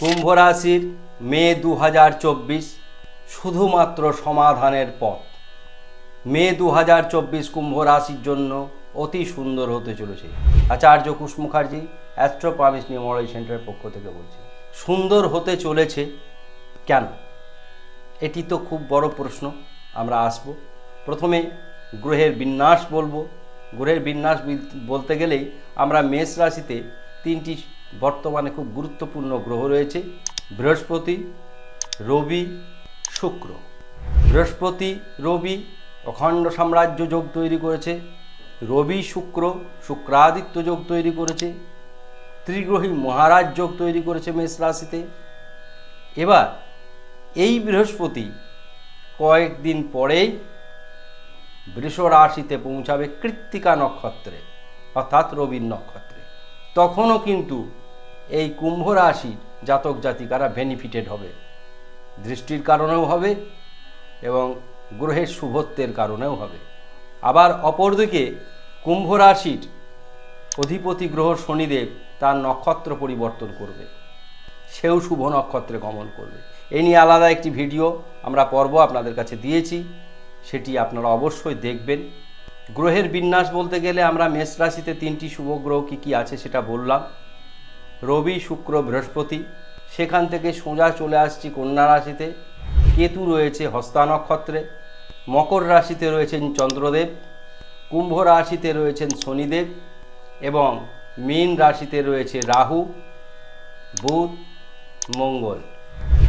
কুম্ভ রাশির মে দু হাজার চব্বিশ শুধুমাত্র সমাধানের পথ। মে দু হাজার চব্বিশ কুম্ভ রাশির জন্য অতি সুন্দর হতে চলেছে। আচার্য কুশ মুখার্জি, অ্যাস্ট্রোপামিস নিউমোলজি সেন্টারের পক্ষ থেকে বলছি। সুন্দর হতে চলেছে কেন? এটি তো খুব বড় প্রশ্ন, আমরা আসব। প্রথমে গ্রহের বিন্যাস বলব। গ্রহের বিন্যাস বলতে গেলেই আমরা মেষ রাশিতে তিনটি বর্তমানে খুব গুরুত্বপূর্ণ গ্রহ রয়েছে। বৃহস্পতি, রবি, শুক্র। বৃহস্পতি, রবি অখণ্ড সাম্রাজ্য যোগ তৈরি করেছে। রবি, শুক্র শুক্রাদিত্য যোগ তৈরি করেছে। ত্রিগ্রহী মহারাজ যোগ তৈরি করেছে মেষ রাশিতে। এবার এই বৃহস্পতি কয়েকদিন পরেই বৃষ রাশিতে পৌঁছাবে কৃত্তিকা নক্ষত্রে, অর্থাৎ রবির নক্ষত্রে। তখনও কিন্তু এই কুম্ভ রাশির জাতক জাতিকারা বেনিফিটেড হবে। দৃষ্টির কারণেও হবে এবং গ্রহের শুভত্বের কারণেও হবে। আবার অপরদিকে কুম্ভ রাশির অধিপতি গ্রহ শনিদেব তার নক্ষত্র পরিবর্তন করবে। সেও শুভ নক্ষত্রে গমন করবে। এই নিয়ে আলাদা একটি ভিডিও আমরা পর্ব আপনাদের কাছে দিয়েছি। সেটি আপনারা অবশ্যই দেখবেন। গ্রহের বিন্যাস বলতে গেলে আমরা মেষ রাশিতে তিনটি শুভ গ্রহ কী কী আছে সেটা বললাম। রবি, শুক্র, বৃহস্পতি। সেখান থেকে সোজা চলে আসছি কন্যা রাশিতে। কেতু রয়েছে হস্তা নক্ষত্রে। মকর রাশিতে রয়েছেন চন্দ্রদেব। কুম্ভ রাশিতে রয়েছেন শনিদেব। এবং মীন রাশিতে রয়েছে রাহু, বুধ, মঙ্গল।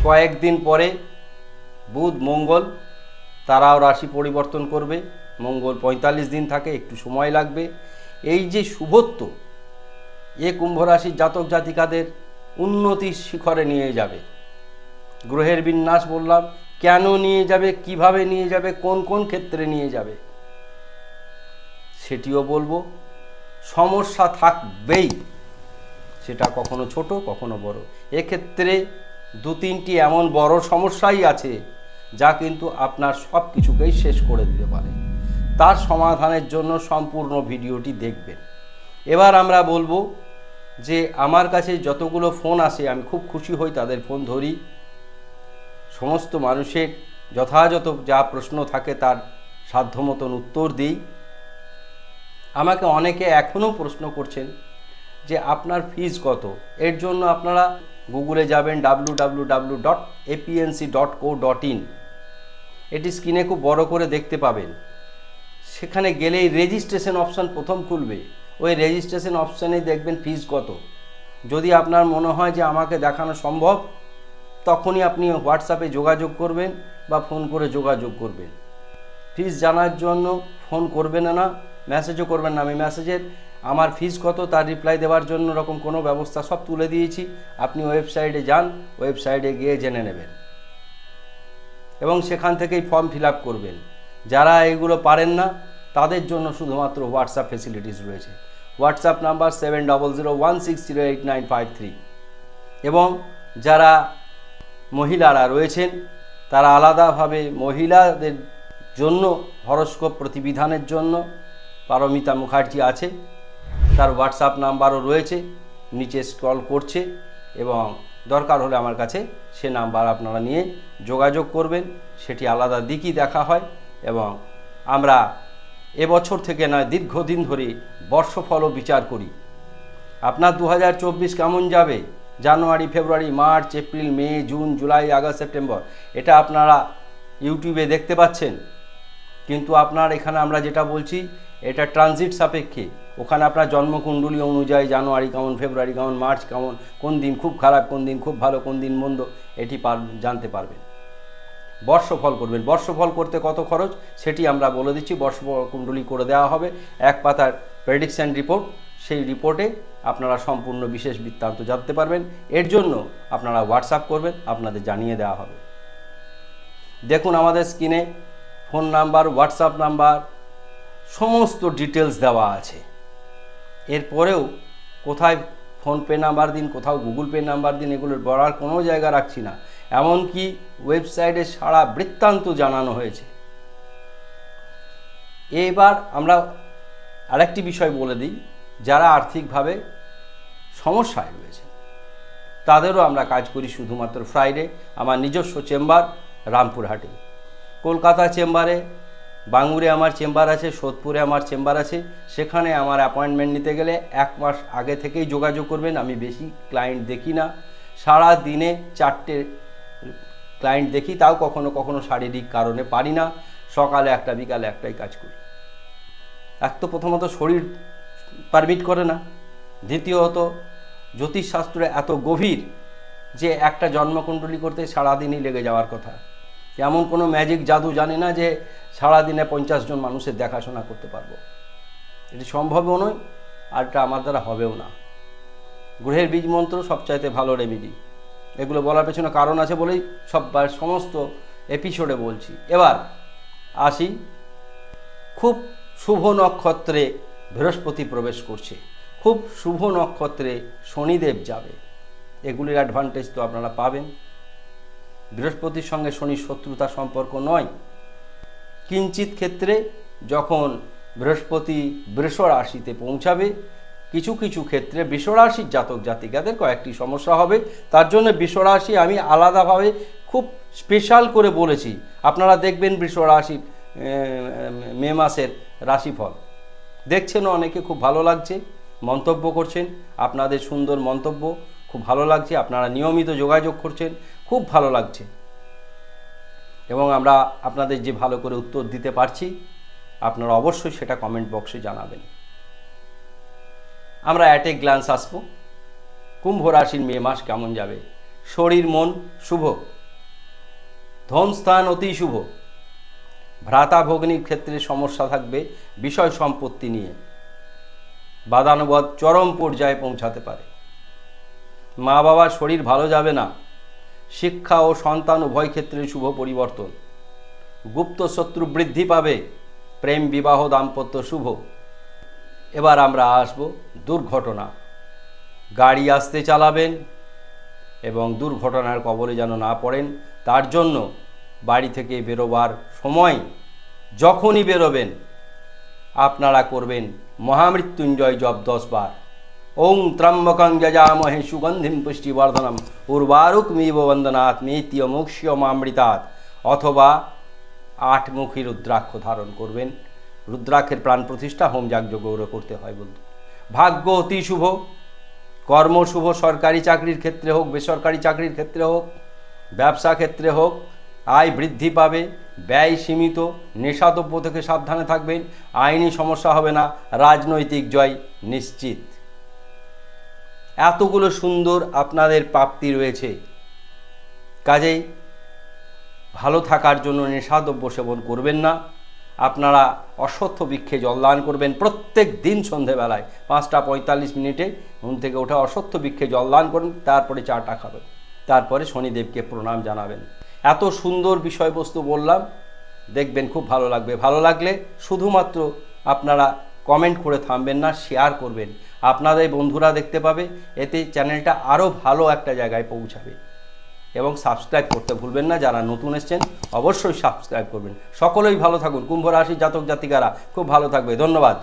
কয়েকদিন পরে বুধ, মঙ্গল তারাও রাশি পরিবর্তন করবে। মঙ্গল পঁয়তাল্লিশ দিন থাকে, একটু সময় লাগবে। এই যে শুভত্ব এ কুম্ভ রাশির জাতক জাতিকাদের উন্নতির শিখরে নিয়ে যাবে। গ্রহের বিন্যাস বললাম, কেন নিয়ে যাবে, কীভাবে নিয়ে যাবে, কোন কোন ক্ষেত্রে নিয়ে যাবে? সেটিও বলব, সমস্যা থাকবেই। সেটা কখনো ছোট, কখনো বড়। এক্ষেত্রে দু তিনটি এমন বড় সমস্যাই আছে, যা কিন্তু আপনার সব কিছুকেই শেষ করে দিতে পারে। তার সমাধানের জন্য সম্পূর্ণ ভিডিওটি দেখবেন। এবার আমরা বলব যে আমার কাছে যতগুলো ফোন আসে, আমি খুব খুশি হই তাদের ফোন ধরি। সমস্ত মানুষের যথাযথ যা প্রশ্ন থাকে তার সাধ্য মতন উত্তর দিই। আমাকে অনেকে এখনও প্রশ্ন করছেন যে আপনার ফিজ কত? এর জন্য আপনারা গুগলে যাবেন W W W dot APNC dot co dot in এটি স্ক্রিনে খুব বড় করে দেখতে পাবেন। সেখানে গেলেই রেজিস্ট্রেশন অপশান প্রথম খুলবে। ওই রেজিস্ট্রেশন অপশানে দেখবেন ফিজ কত। যদি আপনার মনে হয় যে আমাকে দেখানো সম্ভব, তখনই আপনি হোয়াটসঅ্যাপে যোগাযোগ করবেন বা ফোন করে যোগাযোগ করবেন। ফিজ জানার জন্য ফোন করবেন না মেসেজও করবেন না। আমি মেসেজের আমার ফিজ কত, তার রিপ্লাই দেওয়ার জন্য রকম কোনো ব্যবস্থা সব তুলে দিয়েছি। আপনি ওয়েবসাইটে যান ওয়েবসাইটে গিয়ে জেনে নেবেন। এবং সেখান থেকেই ফর্ম ফিল করবেন। যারা এগুলো পারেন না, তাদের জন্য শুধুমাত্র হোয়াটসঅ্যাপ ফেসিলিটিস রয়েছে। WhatsApp number seven double zero one six zero eight nine five three এবং যারা মহিলারা রয়েছেন, তারা আলাদাভাবে মহিলাদের জন্য হরস্কোপ প্রতিবিধানের জন্য পারমিতা মুখার্জি আছে। তার হোয়াটসঅ্যাপ নাম্বারও রয়েছে, নিচে স্ক্রল করছে এবং দরকার হলে আমার কাছে সে নাম্বার আপনারা নিয়ে যোগাযোগ করবেন, সেটি আলাদা দিকই দেখা হয় এবং আমরা এবছর থেকে নয়, দীর্ঘদিন ধরে বর্ষফলও বিচার করি। আপনার দু হাজার চব্বিশ কেমন যাবে? January, February, March, April, May, June, July, August, September, এটা আপনারা ইউটিউবে দেখতে পাচ্ছেন। কিন্তু আপনার এখানে আমরা যেটা বলছি, এটা ট্রানজিট সাপেক্ষে। ওখানে আপনার জন্মকুণ্ডলী অনুযায়ী জানুয়ারি কেমন, ফেব্রুয়ারি কেমন, মার্চ কেমন, কোন দিন খুব খারাপ, কোন দিন খুব ভালো, কোন দিন মন্দ, এটি জানতে পারবেন। বর্ষফল করবেন। বর্ষফল করতে কত খরচ? সেটি আমরা বলে দিচ্ছি। বর্ষকুণ্ডলী করে দেওয়া হবে। এক পাতার প্রেডিকশান রিপোর্ট সেই রিপোর্টে আপনারা সম্পূর্ণ বিশেষ বৃত্তান্ত জানতে পারবেন। এর জন্য আপনারা হোয়াটসঅ্যাপ করবেন, আপনাদের জানিয়ে দেওয়া হবে। দেখুন আমাদের স্ক্রিনে ফোন নাম্বার হোয়াটসঅ্যাপ নাম্বার, সমস্ত ডিটেলস দেওয়া আছে। এরপরেও কোথায় ফোনপে নাম্বার দিন, কোথাও গুগল পে নাম্বার দিন, এগুলোর বলার কোনো জায়গা রাখছি না। এমনকি ওয়েবসাইটে সারা বৃত্তান্ত জানানো হয়েছে। এবার আমরা আরেকটি বিষয় বলে দিই, যারা আর্থিকভাবে সমস্যায় রয়েছে, তাদেরও আমরা কাজ করি শুধুমাত্র ফ্রাইডে, আমার নিজস্ব চেম্বার রামপুরহাটে। কলকাতা চেম্বারে, বাঙ্গুরে আমার চেম্বার আছে, সোদপুরে আমার চেম্বার আছে, সেখানে আমার অ্যাপয়েন্টমেন্ট নিতে গেলে এক মাস আগে থেকেই যোগাযোগ করবেন, আমি বেশি ক্লায়েন্ট দেখি না। সারা দিনে চারটে ক্লায়েন্ট দেখি, তাও কখনো কখনো শারীরিক কারণে পারি না। সকালে একটা, বিকালে একটাই কাজ করি। এক তো প্রথমত শরীর পারমিট করে না। দ্বিতীয়ত, জ্যোতিষশাস্ত্র এত গভীর যে একটা জন্মকুণ্ডলী করতে সারাদিনই লেগে যাওয়ার কথা। এমন কোনো ম্যাজিক জাদু জানি না যে সারাদিনে পঞ্চাশ জন মানুষের দেখাশোনা করতে পারব। এটি সম্ভবও নয়, আর এটা আমার দ্বারা হবেও না। গ্রহের বীজ মন্ত্র সবচাইতে ভালো রেমিডি এগুলো বলার পেছনে কারণ আছে বলেই সব সমস্ত এপিসোডে বলছি। এবার আসি, খুব শুভ নক্ষত্রে বৃহস্পতি প্রবেশ করছে। খুব শুভ নক্ষত্রে শনিদেব যাবে। এগুলির অ্যাডভান্টেজ তো আপনারা পাবেন। বৃহস্পতির সঙ্গে শনির শত্রুতা সম্পর্ক নয়। কিঞ্চিত ক্ষেত্রে যখন বৃহস্পতি বৃষ রাশিতে পৌঁছাবে কিছু কিছু ক্ষেত্রে বৃষরাশির জাতক জাতিকাদের কয়েকটি সমস্যা হবে। তার জন্য বিশ্বরাশি আমি আলাদাভাবে খুব স্পেশাল করে বলেছি। আপনারা দেখবেন বৃষরাশির মে মাসের রাশিফল। দেখছেন অনেকে, খুব ভালো লাগছে, মন্তব্য করছেন। আপনাদের সুন্দর মন্তব্য, খুব ভালো লাগছে। আপনারা নিয়মিত যোগাযোগ করছেন, খুব ভালো লাগছে। এবং আমরা আপনাদের যে ভালো করে উত্তর দিতে পারছি, আপনারা অবশ্যই সেটা কমেন্ট বক্সে জানাবেন। আমরা অ্যাট এ গ্ল্যান্স আসব। কুম্ভ রাশির মে মাস কেমন যাবে? শরীর, মন শুভ? ধনস্থান অতি শুভ? ভ্রাতা ভগ্নির ক্ষেত্রে সমস্যা থাকবে, বিষয় সম্পত্তি নিয়ে। বাদানুবাদ চরম পর্যায়ে পৌঁছাতে পারে। মা বাবার শরীর ভালো যাবে না। শিক্ষা ও সন্তান উভয় ক্ষেত্রে শুভ পরিবর্তন। গুপ্ত শত্রু বৃদ্ধি পাবে। প্রেম, বিবাহ, দাম্পত্য শুভ। এবার আমরা আসব দুর্ঘটনা। গাড়ি আসতে চালাবেন এবং দুর্ঘটনার কবলে যেন না পড়েন, তার জন্য বাড়ি থেকে বেরোবার সময় যখনই বেরোবেন, আপনারা করবেন মহামৃত্যুঞ্জয় জপ দশ বার। ওং ত্রম্বকং যজামহে সুগন্ধিম পুষ্টিবর্ধনম উর্বারুক মিব বন্দনাথ মেতীয় মোক্ষ্য মামৃতাৎ অথবা আটমুখী রুদ্রাক্ষ ধারণ করবেন। রুদ্রাক্ষের প্রাণ প্রতিষ্ঠা, হোম যাগয গৌর করতে হয় বন্ধু। ভাগ্য অতি শুভ, কর্ম শুভ, সরকারি চাকরির ক্ষেত্রে হোক, বেসরকারি চাকরির ক্ষেত্রে হোক, ব্যবসা ক্ষেত্রে হোক, আয় বৃদ্ধি পাবে, ব্যয় সীমিত, নেশাদ্রব্য থেকে সাবধানে থাকবেন, আইনি সমস্যা হবে না, রাজনৈতিক জয় নিশ্চিত। এতগুলো সুন্দর আপনাদের প্রাপ্তি রয়েছে। কাজেই ভালো থাকার জন্য নেশাদ্রব্য সেবন করবেন না। আপনারা অশ্বত্থ বৃক্ষে জলদান করবেন প্রত্যেক দিন সন্ধেবেলায় পাঁচটা পঁয়তাল্লিশ মিনিটে ঘুম থেকে ওঠে অশ্বত্থ বৃক্ষে জলদান করুন, তারপরে চাটা খাবেন। তারপরে শনিদেবকে প্রণাম জানাবেন। এত সুন্দর বিষয়বস্তু বললাম, দেখবেন খুব ভালো লাগবে। ভালো লাগলে শুধুমাত্র আপনারা কমেন্ট করে থামবেন না শেয়ার করবেন। আপনাদের বন্ধুরা দেখতে পাবে, এতে চ্যানেলটা আরও ভালো একটা জায়গায় পৌঁছাবে। এবং সাবস্ক্রাইব করতে ভুলবেন না, যারা নতুন এসছেন অবশ্যই সাবস্ক্রাইব করবেন। সকলেই ভালো থাকুন। কুম্ভ রাশি জাতক জাতিকারা খুব ভালো থাকবে। ধন্যবাদ।